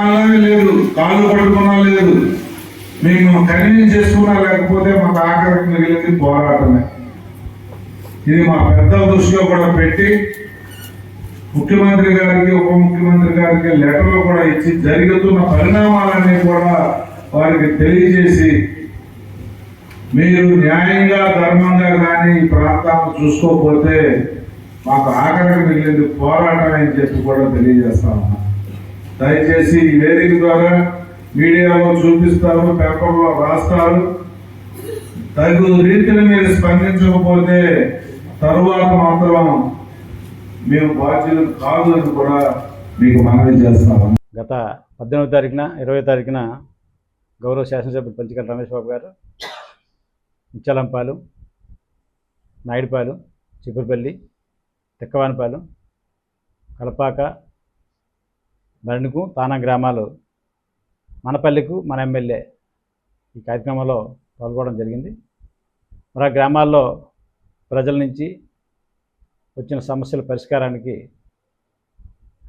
అలాగే లేదు కాళ్ళు పట్టుకున్నా లేదు మేము కన్వీన్ చేసుకున్నా లేకపోతే మాకు ఆఖరికి మిగిలింది పోరాటమే. ఇది మా పెద్ద దృష్టిలో కూడా పెట్టి ముఖ్యమంత్రి గారికి ఉప ముఖ్యమంత్రి గారికి లెటర్లు కూడా ఇచ్చి జరుగుతున్న పరిణామాలన్నీ కూడా వారికి తెలియజేసి మీరు న్యాయంగా ధర్మంగా కానీ ఈ ప్రాంతాన్ని చూసుకోకపోతే మాకు ఆఖరికి మిగిలింది పోరాటం అని చెప్పి కూడా తెలియజేస్తా ఉన్నా. దయచేసి ఈ వేదిక ద్వారా మీడియాలో చూపిస్తారు పేపర్లో రాస్తారు. తగు రీతిని మీరు స్పందించకపోతే తరువాత మాత్రం మేము బాధ్యులు కాదు అని కూడా మీకు మనవి చేస్తాము. గత పద్దెనిమిది తారీఖున ఇరవై తారీఖున గౌరవ శాసనసభ్యులు పంచకల రమేష్ బాబు గారు ఇచ్చలంపాలు నాయుడుపాలు చిగురుపల్లి తిక్కవానిపాలెం కలపాక మరణికు తానా గ్రామాలు మనపల్లికు మన ఎమ్మెల్యే ఈ కార్యక్రమంలో పాల్గొనడం జరిగింది. మరి ఆ గ్రామాల్లో ప్రజల నుంచి వచ్చిన సమస్యల పరిష్కారానికి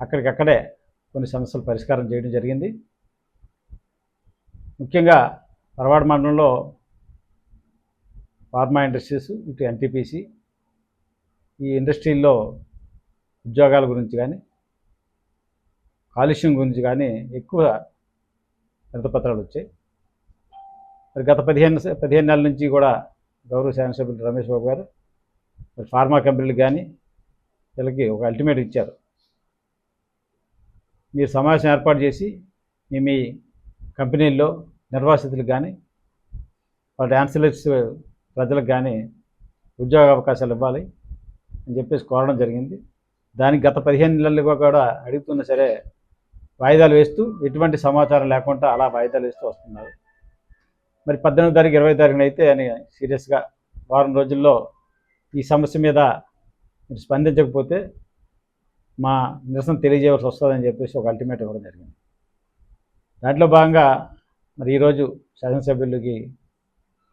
అక్కడికక్కడే కొన్ని సమస్యలు పరిష్కారం చేయడం జరిగింది. ముఖ్యంగా పరవాడ మండలంలో ఫార్మా ఇండస్ట్రీస్ ఇటు ఎన్టీపీసీ ఈ ఇండస్ట్రీల్లో ఉద్యోగాల గురించి కానీ కాలుష్యం గురించి కానీ ఎక్కువ పత్రాలు వచ్చాయి. మరి గత పదిహేను పదిహేను నెలల నుంచి కూడా గౌరవ శాసనసభ్యులు రమేష్ బాబు గారు మరి ఫార్మా కంపెనీలు కానీ వీళ్ళకి ఒక అల్టిమేట్ ఇచ్చారు. మీరు సమావేశం ఏర్పాటు చేసి మీ మీ కంపెనీల్లో నిర్వాసితులకు కానీ వాళ్ళ యాన్సిలర్స్ ప్రజలకు కానీ ఉద్యోగ అవకాశాలు ఇవ్వాలి అని చెప్పేసి కోరడం జరిగింది. దానికి గత పదిహేను నెలలుగా కూడా అడుగుతున్నా సరే వాయిదాలు వేస్తూ ఎటువంటి సమాచారం లేకుండా అలా వాయిదాలు వేస్తూ వస్తున్నారు. మరి పద్దెనిమిది తారీఖు ఇరవై తారీఖున అయితే అని సీరియస్గా వారం రోజుల్లో ఈ సమస్య మీద మీరు స్పందించకపోతే మా నిరసన తెలియజేయవలసి వస్తుందని చెప్పేసి ఒక అల్టిమేట్ ఇవ్వడం జరిగింది. దాంట్లో భాగంగా మరి ఈరోజు శాసనసభ్యులకి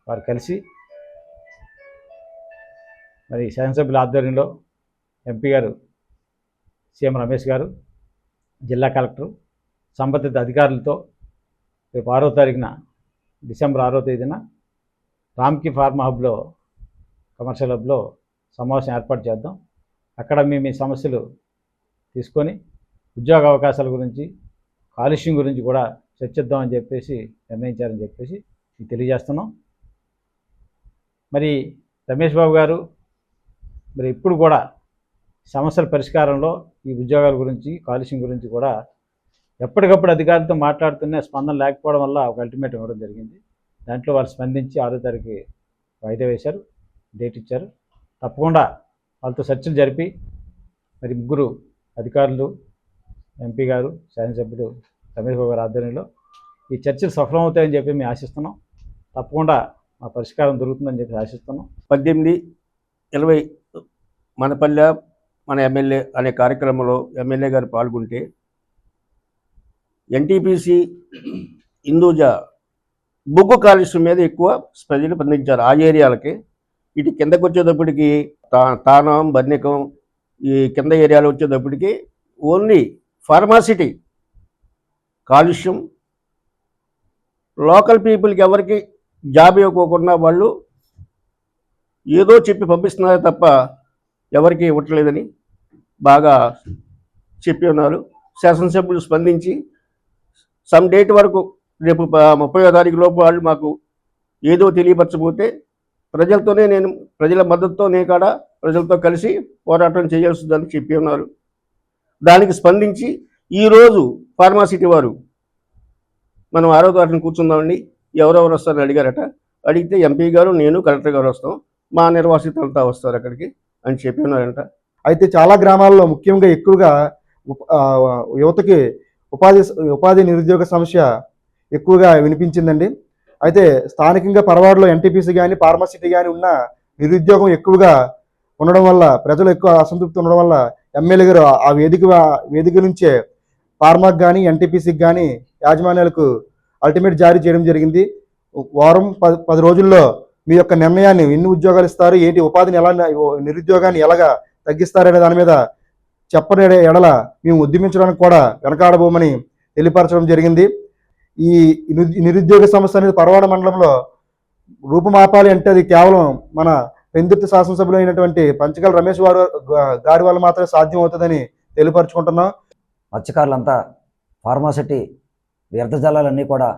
వారు కలిసి మరి శాసనసభ్యుల ఆధ్వర్యంలో ఎంపీ గారు సీఎం రమేష్ గారు జిల్లా కలెక్టర్ సంబంధిత అధికారులతో రేపు ఆరో తారీఖున డిసెంబర్ ఆరో తేదీన రామ్కి ఫార్మా హబ్లో కమర్షియల్ హబ్లో సమావేశం ఏర్పాటు చేద్దాం. అక్కడ మీ మీ సమస్యలు తీసుకొని ఉద్యోగ అవకాశాల గురించి కాలుష్యం గురించి కూడా చర్చిద్దామని చెప్పేసి నిర్ణయించారని చెప్పేసి మీకు తెలియజేస్తున్నాం. మరి రమేష్ బాబు గారు మరి ఇప్పుడు కూడా సమస్యల పరిష్కారంలో ఈ ఉద్యోగాల గురించి కాలుష్యం గురించి కూడా ఎప్పటికప్పుడు అధికారులతో మాట్లాడుతున్న స్పందన లేకపోవడం వల్ల ఒక అల్టిమేట్ ఇవ్వడం జరిగింది. దాంట్లో వాళ్ళు స్పందించి ఆరో తారీఖు వాయిదా వేశారు డేట్ ఇచ్చారు. తప్పకుండా వాళ్ళతో చర్చలు జరిపి మరి ముగ్గురు అధికారులు ఎంపీ గారు శాసనసభ్యుడు రమేష్ బాబు గారి ఆధ్వర్యంలో ఈ చర్చలు సఫలమవుతాయని చెప్పి మేము ఆశిస్తున్నాం. తప్పకుండా మా పరిష్కారం దొరుకుతుందని చెప్పి ఆశిస్తున్నాం. పద్దెనిమిది ఇరవై మనపల్లె మన ఎమ్మెల్యే అనే కార్యక్రమంలో ఎమ్మెల్యే గారు పాల్గొంటే ఎన్టీపీసీ హిందూజా బొగ్గు కాలుష్యం మీద ఎక్కువ ప్రజలు స్పందించారు. ఆ ఏరియాలకి. ఇటు కిందకు వచ్చేటప్పటికి తా తానం బర్ణికం ఈ కింద ఏరియాలో వచ్చేటప్పటికి ఓన్లీ ఫార్మాసిటీ కాలుష్యం. లోకల్ పీపుల్కి ఎవరికి జాబ్ ఇవ్వకోకుండా వాళ్ళు ఏదో చెప్పి పంపిస్తున్నారు తప్ప ఎవరికీ ఇవ్వట్లేదని బాగా చెప్పి ఉన్నారు. శాసనసభ్యులు స్పందించి సమ్ డేట్ వరకు రేపు ముప్పై ముప్పయో తారీఖు లోపు వాళ్ళు మాకు ఏదో తెలియపరచబోతే ప్రజలతోనే నేను ప్రజల మద్దతుతో నేను కాడ ప్రజలతో కలిసి పోరాటం చేయాల్సిందని చెప్పి ఉన్నారు. దానికి స్పందించి ఈరోజు ఫార్మాసిటీ వారు మనం ఆరో తారీఖున కూర్చుందామండి. ఎవరెవరు వస్తారని అడిగారట. అడిగితే ఎంపీ గారు నేను కలెక్టర్ గారు వస్తాం. మా నిర్వాసితులంతా వస్తారు అక్కడికి. అని చెప్పి ఉన్నారంట అయితే చాలా గ్రామాల్లో ముఖ్యంగా ఎక్కువగా యువతకి ఉపాధి ఉపాధి నిరుద్యోగ సమస్య ఎక్కువగా వినిపించిందండి. అయితే స్థానికంగా పరవాడలో ఎన్టీపీసీ కానీ ఫార్మసిటీ కానీ ఉన్న నిరుద్యోగం ఎక్కువగా ఉండడం వల్ల ప్రజలు ఎక్కువ అసంతృప్తి ఉండడం వల్ల ఎమ్మెల్యే గారు ఆ వేదిక వేదిక నుంచే ఫార్మాకి కానీ ఎన్టీపీసీకి కానీ యాజమాన్యాలకు అల్టిమేట్ జారీ చేయడం జరిగింది. వారం పది పది రోజుల్లో మీ యొక్క నిర్ణయాన్ని ఎన్ని ఉద్యోగాలు ఇస్తారు ఏంటి ఉపాధిని ఎలా నిరుద్యోగాన్ని ఎలాగా తగ్గిస్తారనే దాని మీద చెప్పని ఎడల మేము ఉద్యమించడానికి కూడా వెనకాడబోమని తెలియపరచడం జరిగింది. ఈ నిరుద్యోగ సమస్య అనేది పరవాడ మండలంలో రూపుమాపాలి అంటే అది కేవలం మన పెందుర్తి శాసనసభ్యులు అయినటువంటి పంచకల రమేష్ వారు గారి వల్ల మాత్రమే సాధ్యం అవుతుందని తెలియపరచుకుంటున్నాం. మత్స్యకారులంతా ఫార్మాసిటీ వ్యర్థ జలాలన్నీ కూడా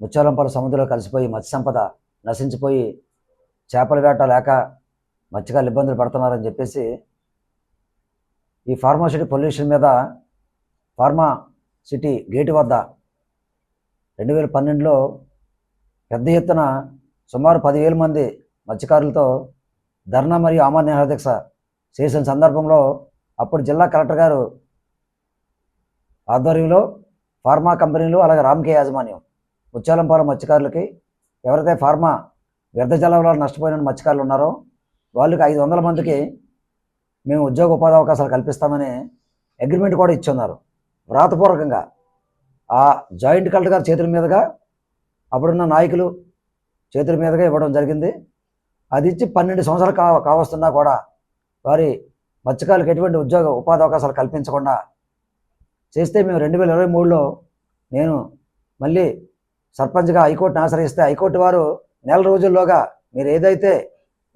ముత్యాలంపాల సముద్రంలో కలిసిపోయి మత్స్య సంపద నశించిపోయి చేపల వేట లేక మత్స్యకారులు ఇబ్బందులు పడుతున్నారని చెప్పేసి ఈ ఫార్మాసిటీ పొల్యూషన్ మీద ఫార్మా సిటీ గేటు వద్ద రెండు వేల పన్నెండులో పెద్ద ఎత్తున సుమారు పదివేల మంది మత్స్యకారులతో ధర్నా మరియు అమర నిరాదీక్ష చేసిన సందర్భంలో అప్పుడు జిల్లా కలెక్టర్ గారు ఆధ్వర్యంలో ఫార్మా కంపెనీలు అలాగే రామ్కే యాజమాన్యం ముత్యాలంపాలెం మత్స్యకారులకి ఎవరైతే ఫార్మా వ్యర్థజలంలో నష్టపోయిన మత్స్యకారులు ఉన్నారో వాళ్ళకి ఐదు వందల మందికి మేము ఉద్యోగ ఉపాధి అవకాశాలు కల్పిస్తామని అగ్రిమెంట్ కూడా ఇచ్చున్నారు. వ్రాతపూర్వకంగా ఆ జాయింట్ కలెక్టర్ గారి చేతుల మీదుగా అప్పుడున్న నాయకులు చేతుల మీదుగా ఇవ్వడం జరిగింది. అది ఇచ్చి పన్నెండు సంవత్సరాలు కా కావస్తున్నా కూడా వారి మత్స్యకారులకు ఎటువంటి ఉద్యోగ ఉపాధి అవకాశాలు కల్పించకుండా చేస్తే మేము రెండు వేల ఇరవై మూడులో నేను మళ్ళీ సర్పంచ్గా హైకోర్టును ఆశ్రయిస్తే హైకోర్టు వారు నెల రోజుల్లోగా మీరు ఏదైతే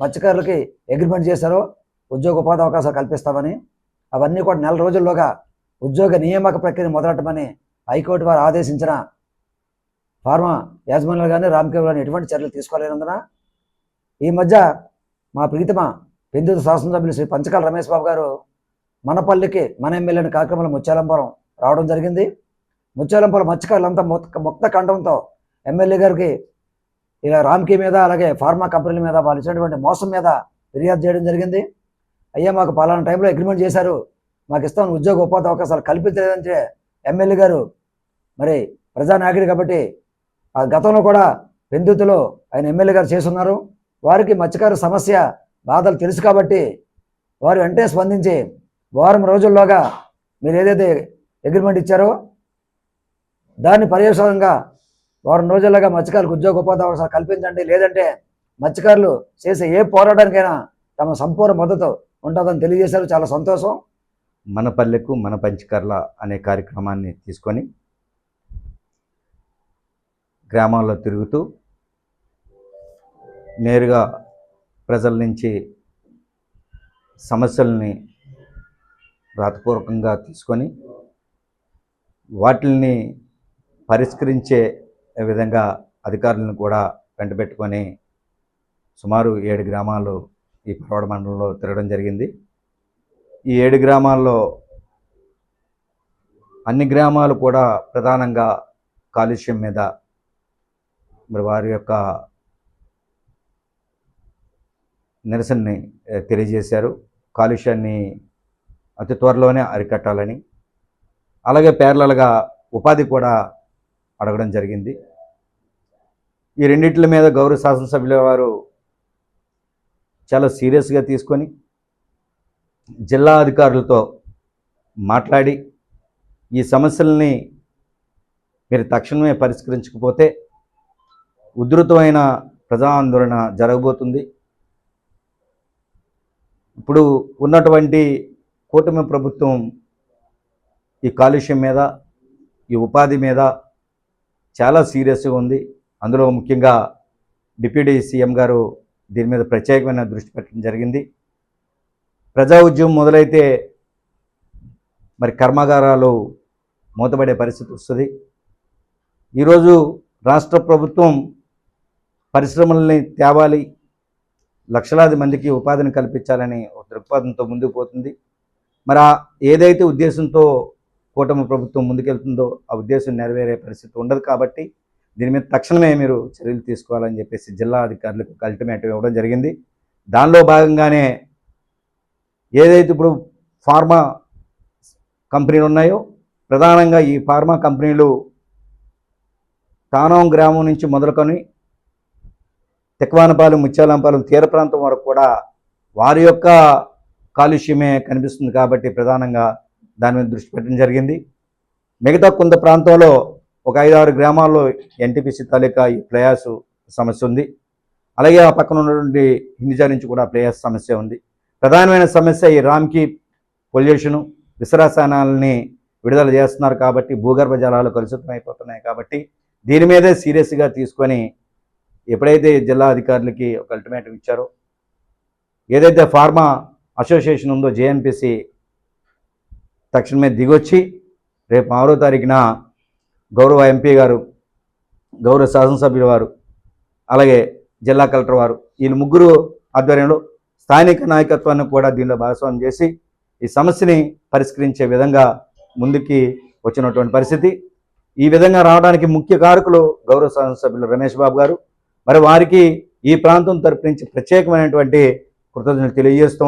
మత్స్యకారులకి అగ్రిమెంట్ చేశారో ఉద్యోగ ఉపాధి అవకాశాలు కల్పిస్తామని అవన్నీ కూడా నెల రోజుల్లోగా ఉద్యోగ నియామక ప్రక్రియ మొదలెట్టమని హైకోర్టు వారు ఆదేశించిన ఫార్మా యాజమాన్యులు కానీ రామకేవ్ కానీ ఎటువంటి చర్యలు తీసుకోలేనందున ఈ మధ్య మా ప్రీతమ పెందుత శాసనసభ్యులు శ్రీ పంచకాల రమేష్ బాబు గారు మనపల్లికి మన ఎమ్మెల్యేని కార్యక్రమంలో ముత్యాలంపురం రావడం జరిగింది. ముత్యాలంపురం మత్స్యకారులంతా మొత్త మొత్త కంఠంతో ఎమ్మెల్యే గారికి ఇలా రామ్కి మీద అలాగే ఫార్మా కంపెనీల మీద వాళ్ళు ఇచ్చినటువంటి మోసం మీద ఫిర్యాదు చేయడం జరిగింది. అయ్యా మాకు పలానా టైంలో అగ్రిమెంట్ చేశారు. మాకు ఇస్తాం ఉద్యోగ ఉపాధి అవకాశాలు కల్పించలేదంటే ఎమ్మెల్యే గారు మరి ప్రజానాయకుడు కాబట్టి ఆ గతంలో కూడా పెందుతులో ఆయన ఎమ్మెల్యే గారు చేస్తున్నారు వారికి మత్స్యకారు సమస్య బాధలు తెలుసు కాబట్టి వారు వెంటనే స్పందించి వారం రోజుల్లోగా మీరు ఏదైతే అగ్రిమెంట్ ఇచ్చారో దాన్ని పర్యవసానంగా వారం రోజుల్లోగా మత్స్యకారులకు ఉద్యోగ ఉపాధి అవకాశాలు కల్పించండి. లేదంటే మత్స్యకారులు చేసే ఏ పోరాటానికైనా తమ సంపూర్ణ మద్దతు ఉంటుందని తెలియజేశారు. చాలా సంతోషం. మన పల్లెకు మన పంచకర్ల అనే కార్యక్రమాన్ని తీసుకొని గ్రామాల్లో తిరుగుతూ నేరుగా ప్రజల నుంచి సమస్యల్ని రాతపూర్వకంగా తీసుకొని వాటిల్ని పరిష్కరించే విధంగా అధికారులను కూడా వెంటబెట్టుకొని సుమారు ఏడు గ్రామాలు ఈ పరవాడ మండలంలో తిరగడం జరిగింది. ఈ ఏడు గ్రామాల్లో అన్ని గ్రామాలు కూడా ప్రధానంగా కాలుష్యం మీద మరి వారి యొక్క నిరసనని తెలియజేశారు. కాలుష్యాన్ని అతి త్వరలోనే అరికట్టాలని. అలాగే పేర్లలుగా ఉపాధి కూడా అడగడం జరిగింది. ఈ రెండింటి మీద గౌరవ శాసనసభ్యుల వారు చాలా సీరియస్గా తీసుకొని జిల్లా అధికారులతో మాట్లాడి ఈ సమస్యల్ని మీరు తక్షణమే పరిష్కరించకపోతే ఉధృతమైన ప్రజా ఆందోళన జరగబోతుంది. ఇప్పుడు ఉన్నటువంటి కూటమి ప్రభుత్వం ఈ కాలుష్యం మీద ఈ ఉపాధి మీద చాలా సీరియస్గా ఉంది. అందులో ముఖ్యంగా డిప్యూటీ సీఎం గారు దీని మీద ప్రత్యేకమైన దృష్టి పెట్టడం జరిగింది. ప్రజా ఉద్యమం మొదలైతే మరి కర్మాగారాలు మూతపడే పరిస్థితి వస్తుంది. ఈరోజు రాష్ట్ర ప్రభుత్వం పరిశ్రమల్ని తేవాలి లక్షలాది మందికి ఉపాధిని కల్పించాలని ఒక దృక్పథంతో ముందుకు పోతుంది. మరి ఏదైతే ఉద్దేశంతో కూటమి ప్రభుత్వం ముందుకెళ్తుందో ఆ ఉద్దేశం నెరవేరే పరిస్థితి ఉండదు కాబట్టి దీని మీద తక్షణమే మీరు చర్యలు తీసుకోవాలని చెప్పేసి జిల్లా అధికారులకు ఒక అల్టిమేటివ్ ఇవ్వడం జరిగింది. దానిలో భాగంగానే ఏదైతే ఇప్పుడు ఫార్మా కంపెనీలు ఉన్నాయో ప్రధానంగా ఈ ఫార్మా కంపెనీలు తానం గ్రామం నుంచి మొదలుకొని తెక్వానపాలెం ముత్యాలంపాలెం తీర ప్రాంతం వరకు కూడా వారి యొక్క కాలుష్యమే కనిపిస్తుంది కాబట్టి ప్రధానంగా దాని మీద దృష్టి పెట్టడం జరిగింది. మిగతా కొంత ప్రాంతంలో ఒక ఐదు ఆరు గ్రామాల్లో ఎన్టీపీసీ తాలూకా ఈ ప్లేయాస్ సమస్య ఉంది. అలాగే ఆ పక్కన ఉన్నటువంటి హింజా నుంచి కూడా ప్లేయాస్ సమస్య ఉంది. ప్రధానమైన సమస్య ఈ రామ్కి పొల్యూషను విసరాసనాలని విడుదల చేస్తున్నారు కాబట్టి భూగర్భ జలాలు కలుషితం అయిపోతున్నాయి కాబట్టి దీని మీదే సీరియస్గా తీసుకొని ఎప్పుడైతే జిల్లా అధికారులకి ఒక అల్టిమేటం ఇచ్చారో ఏదైతే ఫార్మా అసోసియేషన్ ఉందో జేఎన్పిసి తక్షణమే దిగొచ్చి రేపు ఆరో తారీఖున గౌరవ ఎంపీ గారు గౌరవ శాసనసభ్యుల వారు అలాగే జిల్లా కలెక్టర్ వారు వీళ్ళు ముగ్గురు ఆధ్వర్యంలో స్థానిక నాయకత్వాన్ని కూడా దీనిలో భాగస్వామ్యం చేసి ఈ సమస్యని పరిష్కరించే విధంగా ముందుకి వచ్చినటువంటి పరిస్థితి. ఈ విధంగా రావడానికి ముఖ్య కారకులు గౌరవ శాసనసభ్యులు రమేష్ బాబు గారు. మరి వారికి ఈ ప్రాంతం తరపు నుంచి ప్రత్యేకమైనటువంటి కృతజ్ఞతలు తెలియజేస్తూ